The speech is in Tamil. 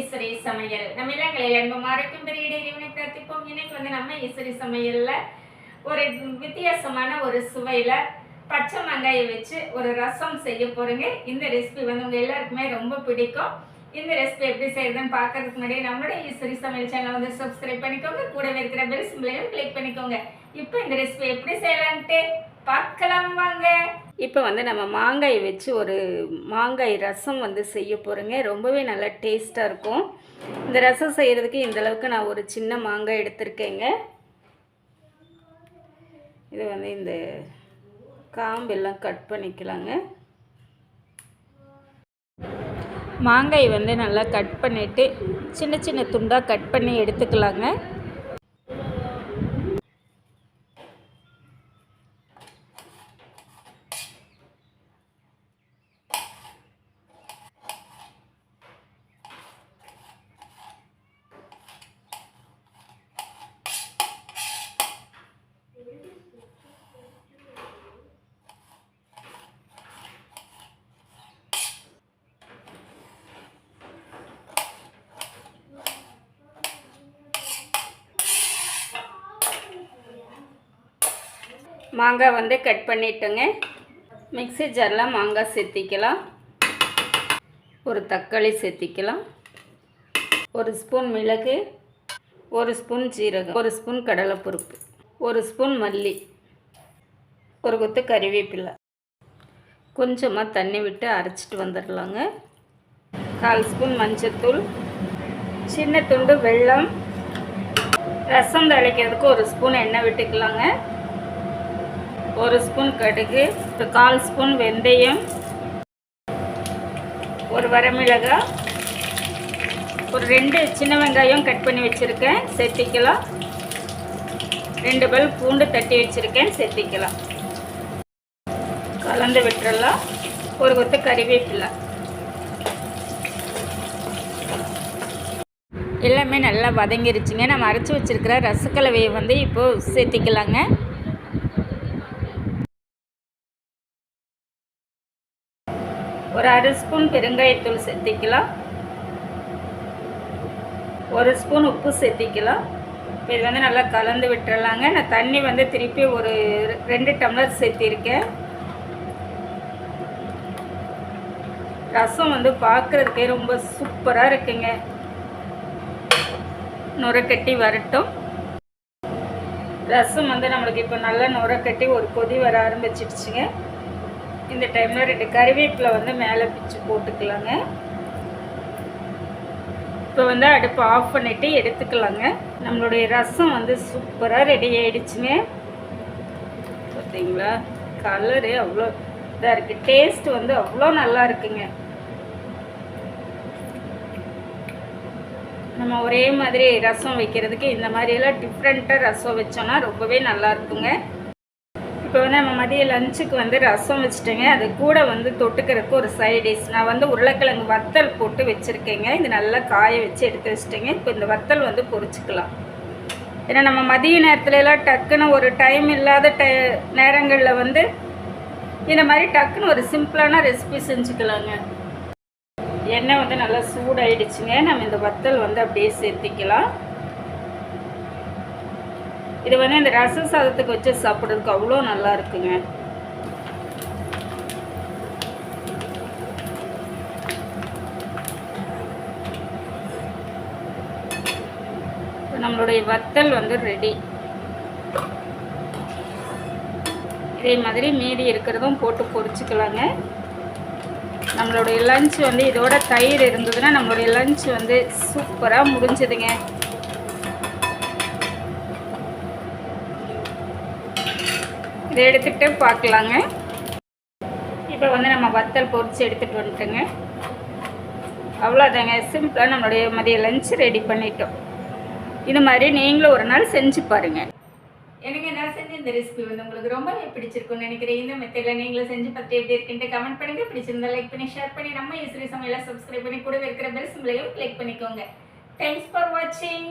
இசரி சமையல். நம்ம இல்லங்களில் அன்பு மாறைக்கும் பெரிய இறைவனை பிரார்த்திப்போம். இன்னைக்கு வந்து நம்ம இசரி சமையலில் ஒரு வித்தியாசமான ஒரு சுவையில் பச்சை வெங்காயம் வச்சு ஒரு ரசம் செய்ய போகிறேங்க இந்த ரெசிபி வந்து உங்கள் எல்லாருக்குமே ரொம்ப பிடிக்கும். இந்த ரெசிபி எப்படி செய்யறதுன்னு பார்க்கறதுக்கு முன்னாடி நம்மளுடைய ஈஸ்வரி சமையல் சேனலை வந்து சப்ஸ்கிரைப் பண்ணிக்கோங்க. கூடவே இருக்கிற பெல் சிம்பிளையும் கிளிக் பண்ணிக்கோங்க. இப்போ இந்த ரெசிபி எப்படி செய்யலான்ட்டு பார்க்கலாம் வாங்க. இப்போ வந்து நம்ம மாங்காய் வச்சு ஒரு மாங்காய் ரசம் வந்து செய்ய போகிறோங்க ரொம்பவே நல்லா டேஸ்ட்டாக இருக்கும். இந்த ரசம் செய்கிறதுக்கு இந்த அளவுக்கு நான் ஒரு சின்ன மாங்காய் எடுத்திருக்கேங்க. இது வந்து இந்த காம்பெல்லாம் கட் பண்ணிக்கலாங்க. மாங்காய் வந்து நல்லா கட் பண்ணிவிட்டு சின்ன சின்ன துண்டாக கட் பண்ணி எடுத்துக்கலாங்க. மாங்காய் வந்து கட் பண்ணிட்டோங்க. மிக்ஸி ஜாரில் மாங்காய் சேர்த்திக்கலாம். ஒரு தக்காளி சேர்த்திக்கலாம். ஒரு ஸ்பூன் மிளகு ஒரு ஸ்பூன் ஜீரகம் ஒரு ஸ்பூன் கடலைப்பருப்பு ஒரு ஸ்பூன் மல்லி ஒரு கொத்து கறிவேப்பிலை. கொஞ்சமாக தண்ணி விட்டு அரைச்சிட்டு வந்துடலாங்க. கால் ஸ்பூன் மஞ்சத்தூள் சின்ன துண்டு வெல்லம் ரசம் தழைக்கிறதுக்கு ஒரு ஸ்பூன் எண்ணெய் விட்டுக்கலாங்க. ஒரு ஸ்பூன் கடுகு ஒரு கால் ஸ்பூன் வெந்தயம் ஒரு வரமிளகாய். ஒரு ரெண்டு சின்ன வெங்காயம் கட் பண்ணி வச்சுருக்கேன் சேர்த்திக்கலாம் ரெண்டு பல் பூண்டு தட்டி வச்சுருக்கேன் சேர்த்திக்கலாம் கலந்து விட்டுறலாம். ஒரு கொத்து கறிவேப்பிலை. எல்லாமே நல்லா வதங்கிருச்சுங்க. நம்ம அரைச்சி வச்சுருக்கிற ரசக்கலவையை வந்து இப்போது சேர்த்திக்கலாங்க. ஒரு அரை ஸ்பூன் பெருங்காயத்தூள் சேர்த்திக்கலாம். ஒரு ஸ்பூன் உப்பு சேர்த்திக்கலாம். இப்போ இது வந்து நல்லா கலந்து விட்டுறலாங்க. நான் தண்ணி வந்து திருப்பி ஒரு ரெண்டு டம்ளர் சேர்த்திருக்கேன். ரசம் வந்து பார்க்குறதுக்கே ரொம்ப சூப்பராக இருக்குங்க. நுரக்கட்டி வரட்டும். ரசம் வந்து நம்மளுக்கு இப்போ நல்லா நுரக்கட்டி ஒரு கொதி வர ஆரம்பிச்சிடுச்சுங்க. இந்த டைமில் ரெண்டு கறிவேப்பிலை வந்து மேலே பிச்சு போட்டுக்கலாங்க. இப்போ வந்து அடுப்பு ஆஃப் பண்ணிவிட்டு எடுத்துக்கலாங்க. நம்மளுடைய ரசம் வந்து சூப்பராக ரெடி ஆகிடுச்சுங்க பார்த்தீங்களா கலரு அவ்வளோ இதாக இருக்குது டேஸ்ட் வந்து அவ்வளோ நல்லா இருக்குங்க. நம்ம ஒரே மாதிரி ரசம் வைக்கிறதுக்கு இந்த மாதிரியெல்லாம் டிஃப்ரெண்ட்டாக ரசம் வச்சோன்னா ரொம்பவே நல்லா இருக்குங்க. இப்போ வந்து நம்ம மதிய லஞ்சுக்கு வந்து ரசம் வச்சுட்டேங்க. அது கூட வந்து தொட்டுக்கிறதுக்கு ஒரு சைடிஷ் நான் வந்து உருளைக்கிழங்கு வத்தல் போட்டு வச்சுருக்கேங்க. இது நல்லா காய வச்சு எடுத்து வச்சுட்டேங்க. இப்போ இந்த வத்தல் வந்து பொறிச்சிக்கலாம். ஏன்னா நம்ம மதிய நேரத்துலலாம் டக்குன்னு ஒரு டைம் இல்லாத டை நேரங்களில் வந்து இந்த மாதிரி டக்குன்னு ஒரு சிம்பிளான ரெசிபி செஞ்சுக்கலாங்க. எண்ணெய் வந்து நல்லா சூடாயிடுச்சுங்க. நம்ம இந்த வத்தல் வந்து அப்படியே சேர்த்திக்கலாம். இது வந்து இந்த ரச சாதத்துக்கு வச்சு சாப்பிட்றதுக்கு அவ்வளோ நல்லா இருக்குங்க. நம்மளுடைய வத்தல் வந்து ரெடி இதே மாதிரி மீதி இருக்கிறதும் போட்டு பொரிச்சுக்கலாங்க. நம்மளுடைய லஞ்ச் வந்து இதோட தயிர் இருந்ததுன்னா நம்மளுடைய லஞ்ச் வந்து சூப்பராக முடிஞ்சதுங்க. இதை எடுத்துகிட்டு பார்க்கலாங்க. இப்போ வந்து நம்ம வத்தல் பொரிச்சு எடுத்துகிட்டு வந்துட்டோங்க. அவ்வளோதாங்க. சிம்பிளாக நம்மளுடைய மதிய லஞ்ச் ரெடி பண்ணிட்டோம். இது மாதிரி நீங்களும் ஒரு நாள் செஞ்சு பாருங்கள் எனக்கு நான் செஞ்ச இந்த ரெசிபி வந்து உங்களுக்கு ரொம்பவே பிடிச்சிருக்கும்னு நினைக்கிறேன். இந்த மெத்தடில் நீங்களும் செஞ்சு பார்த்து எப்படி இருக்குன்ட்டு கமெண்ட் பண்ணுங்கள் பிடிச்சிருந்தா லைக் பண்ணி ஷேர் பண்ணி நம்ம ஈஸ்வரி சமையலாக சப்ஸ்கிரைப் பண்ணி கூட இருக்கிற பெல் சிம்பிளையும் கிளிக் பண்ணிக்கோங்க. தேங்க்ஸ் ஃபார் வாட்சிங்